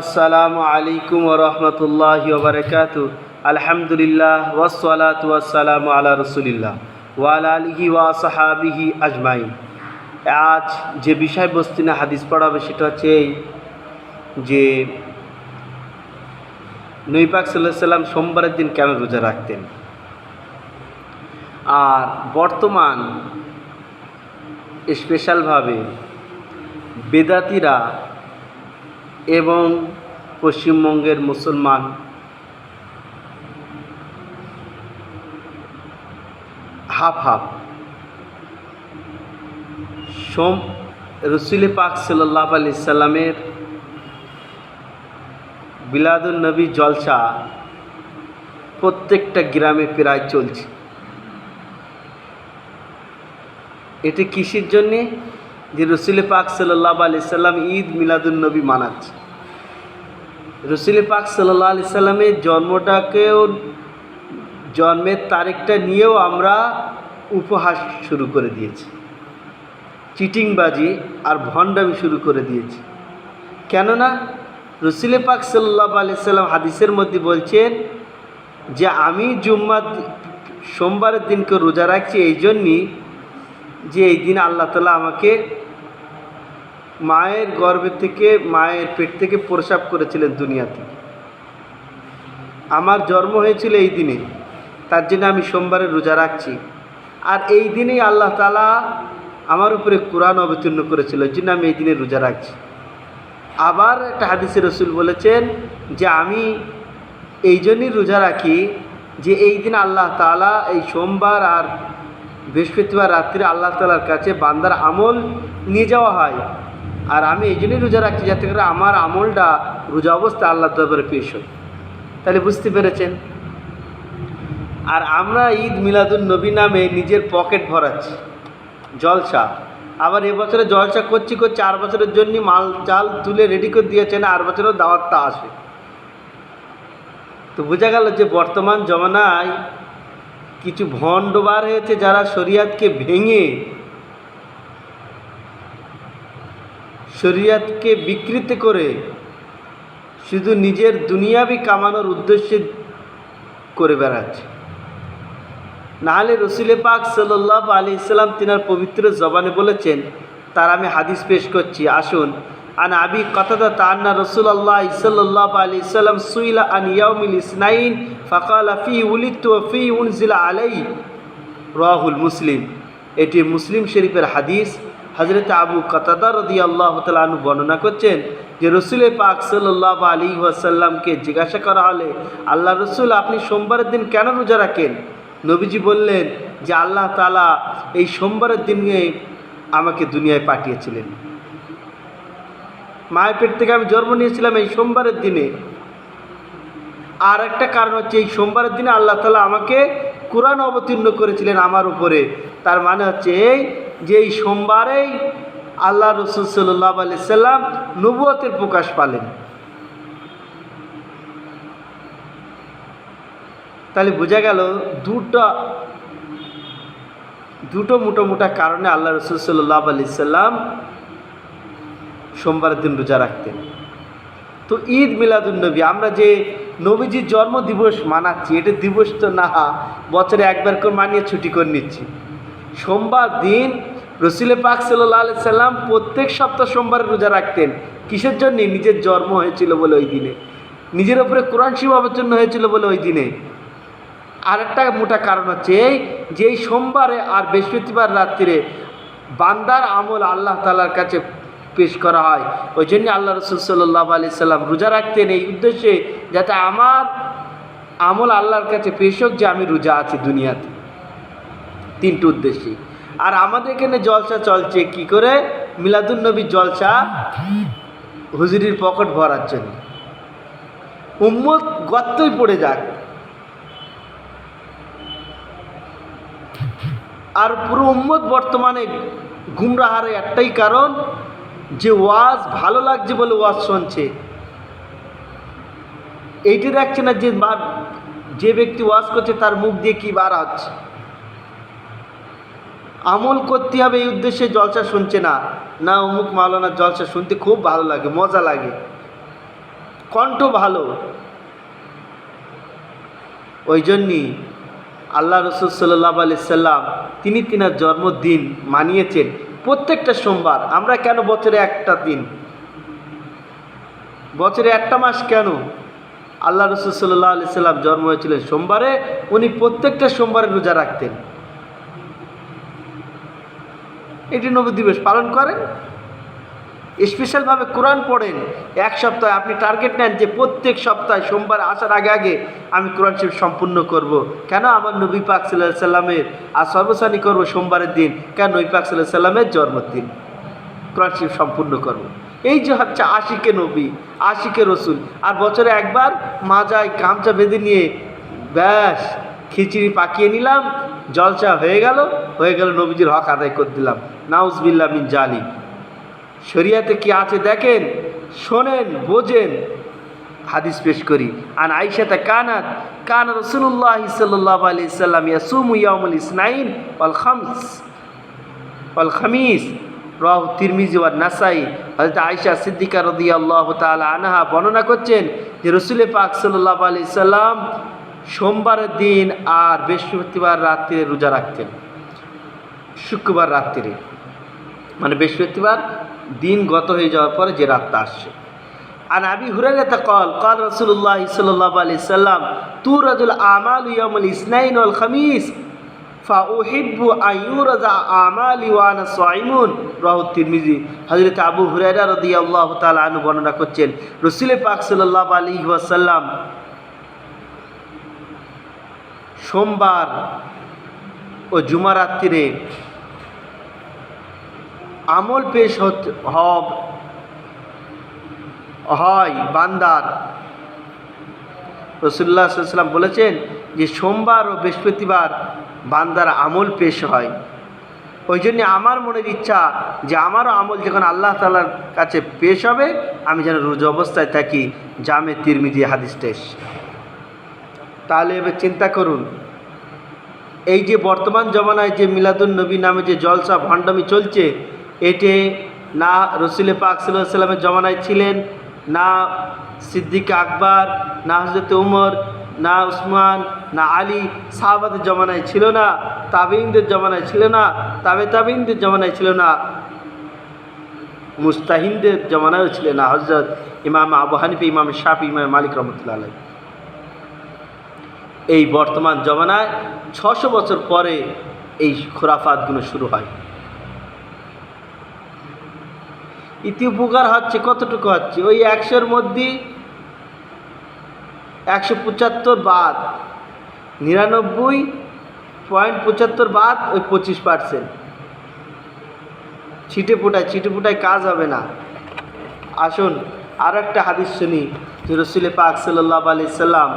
আসসালামু আলাইকুম রহমতুল্লাহ ওবরাকাত আলহামদুলিল্লাহ ওয়াসালাত ওয়াসালাম আলা রসুলিল্লাহ ওয়াল আলিহি ওয়া সাহাবিহি আজমাইন। আজ যে বিষয়বস্তু নিয়ে হাদিস পড়াবে সেটা হচ্ছে এই যে নৈপাক সাল্লাহ সাল্লাম সোমবারের দিন কেন রোজা রাখতেন? আর বর্তমান স্পেশালভাবে বেদাতিরা এবং পশ্চিমবঙ্গের মুসলমান। Half half. সোম, রসুল পাক সাল্লাহ আলি সাল্লামের বিলাদুল নবী জলসা প্রত্যেকটা গ্রামে প্রায় চলছে। এটি কিসের জন্যে? যে রসুল পাক সাল্লাহ আলি সাল্লাম ঈদ মিলাদুল নবী মানাচ্ছে। রসুল পাক সাল্লাহ আলি সাল্লামের জন্মটাকেও, জন্মের তারিখটা নিয়েও আমরা উপহাস শুরু করে দিয়েছি। চিটিংবাজি আর ভণ্ডামি শুরু করে দিয়েছি। কেননা রসুল পাক সাল্লাহ আলি সাল্লাম হাদিসের মধ্যে বলছেন যে, আমি জুম্মার সোমবারের দিনকে রোজা রাখছি এই জন্যই যে এই দিন আল্লাহ তালা আমাকে মায়ের গর্ভে থেকে মায়ের পেট থেকে প্রসাব করেছিলেন দুনিয়াতে। আমার জন্ম হয়েছিল এই দিনে, তার জন্য আমি সোমবারে রোজা রাখছি। আর এই দিনেই আল্লাহ তালা আমার উপরে কোরআন অবতীর্ণ করেছিল জন্য আমি এই দিনে রোজা রাখছি। আবার একটা হাদিসে রসুল বলেছেন যে আমি এই জন্যই রোজা রাখি যে এই দিন আল্লাহ তালা এই সোমবার আর বৃহস্পতিবার রাত্রে আল্লাহ তালার কাছে বান্দার আমল নিয়ে যাওয়া হয়। আর আমি এই জন্যই রোজা রাখছি যাতে করে আমার আমলটা রোজা অবস্থা আল্লাহ দরবারে পেশ হয়। তাহলে বুঝতে পেরেছেন? আর আমরা ঈদ মিলাদুল নবী নামে নিজের পকেট ভরাচ্ছি, জলসা। আবার এবছরে জলসা করছি করছি চার বছরের জন্য মাল, চাল তুলে রেডি করে দিয়েছেন, আর বছরেও দাওয়াতটা আসে তো বোঝা গেল যে বর্তমান জমানায় কিছু ভণ্ড বার হয়েছে যারা শরিয়াতকে ভেঙে, শরিয়াতকে বিকৃত করে শুধু নিজের দুনিয়াবি কামানোর উদ্দেশ্যে করে বেড়াচ্ছে। নাহলে রসুলে পাক সাল্লাহ আলি ইসলাম তিনার পবিত্র জবানে বলেছেন, তার আমি হাদিস পেশ করছি, আসুন আন আবি কথাটা তান্না রসুল আল্লাহ ইসাল্লাহ আলি ইসলাম সুইলা আন ইয়াউমিল ইসনাইন ফকাল ফি উলিত ফি উনজিলা আলাই রাহুল মুসলিম এটি মুসলিম শরীফের হাদিস। হজরত আবু কতাদা রদি আল্লাহ তালু বর্ণনা করছেন যে রসুল পাক সাল্লাহ আলী ওয়াসাল্লামকে জিজ্ঞাসা করা হলে, আল্লাহ রসুল, আপনি সোমবারের দিন কেন রোজা রাখেন? নবীজি বললেন যে, আল্লাহ তালা এই সোমবারের দিনে আমাকে দুনিয়ায় পাঠিয়েছিলেন। মায়ের পেট থেকে আমি জন্ম নিয়েছিলাম এই সোমবারের দিনে। আর একটা কারণ হচ্ছে এই সোমবারের দিনে আল্লাহ তালা আমাকে কোরআন অবতীর্ণ করেছিলেন আমার উপরে। তার মানে হচ্ছে এই যে এই সোমবারেই আল্লাহ রসুল সাল্লাহ আলি সাল্লাম নবুয়তের প্রকাশ পালেন। তাহলে বোঝা গেল দুটো দুটো মোটা মোটা কারণে আল্লাহ রসুল সাল্লাহ আলি সাল্লাম সোমবারের দিন রোজা রাখতেন। তো ঈদ মিলাদুলনবী আমরা যে নবীজির জন্ম দিবস মানাচ্ছি, এটা দিবস তো না, বছরে একবার করে মানিয়ে ছুটি করে নিচ্ছি। সোমবার দিন রসুলে পাক সাল্লাহ আলি সাল্লাম প্রত্যেক সপ্তাহ সোমবারে রোজা রাখতেন। কিসের জন্য? নিজের জন্ম হয়েছিল বলে ওই দিনে। নিজের ওপরে কোরআন শিব অবতীর্ণ হয়েছিল বলে ওই দিনে। আরেকটা মোটা কারণ হচ্ছে এই যে সোমবারে আর বৃহস্পতিবার রাত্রিরে বান্দার আমল আল্লাহ তালার কাছে পেশ করা হয়। ওই জন্য আল্লাহ রসুল সাল্লাহ আলি সাল্লাম রোজা রাখতেন এই উদ্দেশ্যে যাতে আমার আমল আল্লাহর কাছে পেশ হোক যে আমি রোজা আছি দুনিয়াতে। তিনটে উদ্দেশ্যে। আর আমাদের এখানে জলসা চলছে কি করে? মিলাদুলনবীর জলসা হুজুরির পকেট ভরার জন্য। উম্মত গর্তই পড়ে যাক। আর পুরো উম্মত বর্তমানে গুমরাহারে একটাই কারণ যে ওয়াজ ভালো লাগছে বলে ওয়াজ শুনছে। এইটি দেখছে না যে যে ব্যক্তি ওয়াজ করছে তার মুখ দিয়ে কী বার হচ্ছে আমল করতে হবে এই উদ্দেশ্যে জলসা শুনছে না। না, অমুক মাওলানার জলসা শুনতে খুব ভালো লাগে, মজা লাগে। কণ্ঠ ভালো। ওই জন্যই আল্লাহ রসুল সাল্লাহ আলি সাল্লাম, তিনি তিনার জন্মদিন মানিয়েছেন। প্রত্যেকটা সোমবার। আমরা কেন বছরে একটা দিন? বছরে একটা মাস কেন? আল্লাহ রসুল সাল্লাহ আলি সাল্লাম জন্ম হয়েছিলেন সোমবারে, উনি প্রত্যেকটা সোমবারে রোজা রাখতেন। এটি নবী দিবস পালন করেন। স্পেশালভাবে কোরআন পড়েন এক সপ্তাহে। আপনি টার্গেট নেন যে প্রত্যেক সপ্তাহে সোমবার আসার আগে আগে আমি কোরআন শরীফ সম্পূর্ণ করব। কেন আমার নবী পাক সাল্লাহ সাল্লামের আর সর্বসানি করব সোমবারের দিন? কেন নবী পাক সাল্লাহ সাল্লামের জন্মদিন? কোরআন শরীফ সম্পূর্ণ করব। এই যে হচ্ছে আশিকে নবী, আশিকে রসুল, আর বছরে একবার মাজায় গামছা বেঁধে নিয়ে ব্যাস খিচুড়ি পাকিয়ে নিলাম জলচা হয়ে গেল হয়ে গেল নবীজির হক আদায় করে দিলাম। নাউজবিল্লা মিন জালি শরিয়াতে কি আছে দেখেন? শোনেন, বোঝেন। হাদিস পেশ করি। আন আইসাতে কানাত, কান রসুল্লাহ সাল্লাহ আলি সাল্লাম ইয়াসুম ইয়ামুল ইসনাইন ওয়াল খামস, ওয়াল খামিস। রাহ তিরমিজি ওয়ার নাসাই। হজরত আয়সা সিদ্দিকা রদি আল্লাহ তালা আনহা বর্ণনা করছেন যে রসুলে পাক সাল্লাহ আলি সাল্লাম সোমবারের দিন আর বৃহস্পতিবার রাত্রে রোজা রাখতেন। শুক্রবার রাত্রে। মানে বৃহস্পতিবার দিন গত হয়ে যাওয়ার পরে যে রাতটা আসছে। আর আবি হুরাইরাতা কল কল রসুল্লাহ সাল্লাহ আলি সাল্লাম তু রাজুল আমাল ইয়ামুল ইসনাইন ওয়াল খামিস ফা উহিব্বু আইয়ুরাজা আমালি ওয়ানা সাইমুন রাহু তিরমিজি হযরত আবু হুরায়রা রাদিয়াল্লাহু তাআলা আনহু বর্ণনা করছেন। রাসূল পাক সাল্লাল্লাহু আলাইহি ওয়াসাল্লাম সোমবার ও জুমা রাত্রিরে আমল পেশ হব, হয়, বান্দার। রসুল্লাহ সাল্লাম বলেছেন যে সোমবার ও বৃহস্পতিবার বান্দার আমল পেশ হয়। ওই জন্য আমার মনের ইচ্ছা যে আমারও আমল যখন আল্লাহ তালার কাছে পেশ হবে, আমি যেন রোজ অবস্থায় থাকি, জামে তিরমিজি হাদিসটা এসছে তাহলে এবার চিন্তা করুন, এই যে বর্তমান জমানায় যে মিলাদুন নবী নামে যে জলসা ভণ্ডামি চলছে এতে না রসুলে পাক সাল্লামের জমানায় ছিলেন, না সিদ্দিক আকবর, না হজরত উমর, না উসমান, না আলী সাহাবাদের জমানায় ছিল না তাবিনদের জমানায় ছিল না, তাবে তাবিনদের জমানায় ছিল না, মুস্তাহিনদের জমানায়ও ছিল না। হজরত ইমাম আবু হানিফি, ইমাম শাফি, ইমাম মালিক রহমতুল্লাহ এই বর্তমান জমানায় ছশো বছর পরে এই খোরাফাতগুলো শুরু হয়। ইতি উপকার হচ্ছে, কতটুকু হচ্ছে? ওই একশোর মধ্যে একশো পঁচাত্তর বাদ। নিরানব্বই পয়েন্ট পঁচাত্তর বাদ, ওই পঁচিশ পার্সেন্ট ছিটে ফুটায় ছিটে ফুটায় কাজ হবে না। আসুন, আর একটা হাদিস শুনি, যে রসুলে পাক সাল্লাহ আলি সাল্লাম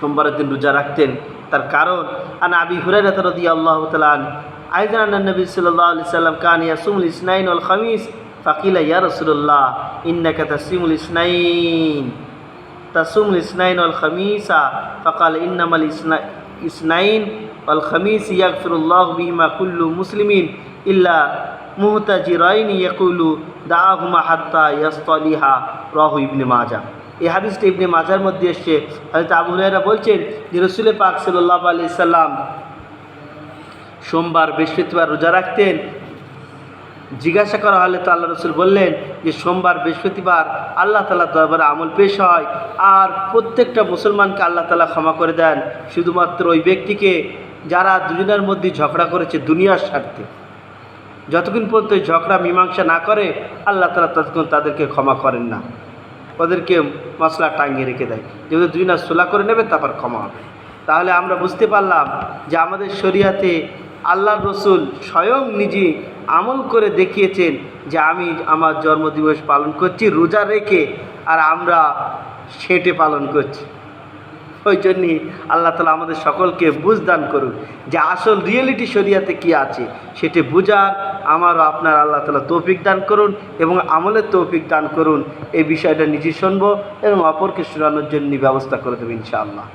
সোমবারের দিন রোজা রাখতেন। তার কারণ, আন আবি হুরাইরাত রাদিয়াল্লাহু তাআলা আন আইদান আন নবী সাল্লাল্লাহু আলাইহি সাল্লাম কান ইয়াসুমুল ইসনাইন ওয়াল খামিস, ফাকিলা ইয়া রাসূলুল্লাহ, ইন্নাকা তাসিমুল ইসনাইন। তাসুমুল ইসনাইন ওয়াল খামিসা, ফাকাল ইন্নামাল ইসনা, ইসনাইন ওয়াল খামিস ইয়াগফিরুল্লাহু বিহিমা কুল্লু মুসলিমিন, ইল্লা মুহতাজিরাইন ইয়াকুলু দাআহুমা হাত্তা ইয়াসতালিহা। রাহু ইবনে মাজাহ এই হাদিসটা ইবনে মাজার মধ্যে এসছে। হয়তো আবু হুরায়রা বলছেন যে রসুল পাক সাল্লাহ আলি সাল্লাম সোমবার, বৃহস্পতিবার রোজা রাখতেন। জিজ্ঞাসা করা হলে তো আল্লাহ রসুল বললেন যে, সোমবার, বৃহস্পতিবার আল্লাহ তালা দরবারে আমল পেশ হয় আর প্রত্যেকটা মুসলমানকে আল্লাহ তালা ক্ষমা করে দেন। শুধুমাত্র ওই ব্যক্তিকে যারা দুজনের মধ্যে ঝগড়া করেছে দুনিয়ার স্বার্থে। যতক্ষণ পর্যন্ত ঝগড়া মীমাংসা না করে, আল্লাহ তালা ততক্ষণ তাদেরকে ক্ষমা করেন না। ওদেরকে মশলা টাঙিয়ে রেখে দেয়। যেহেতু দুই না সোলা করে নেবে, তারপর ক্ষমা হবে। তাহলে আমরা বুঝতে পারলাম যে আমাদের শরিয়াতে আল্লাহ রসুল স্বয়ং নিজে আমল করে দেখিয়েছেন যে আমি আমার জন্মদিবস পালন করছি, রোজা রেখে আর আমরা সেটে পালন করছি। ওই জন্যই আল্লাহ তালা আমাদের সকলকে বুঝদান করুন যে আসল রিয়েলিটি শরিয়াতে কি আছে, সেটি বুঝার আমারও আপনার আল্লাহ তালা তৌফিক দান করুন এবং আমলের তৌফিক দান করুন। এই বিষয়টা নিজে শুনব এবং অপরকে শোনানোর জন্য ব্যবস্থা করে দেবেন ইনশাআল্লাহ।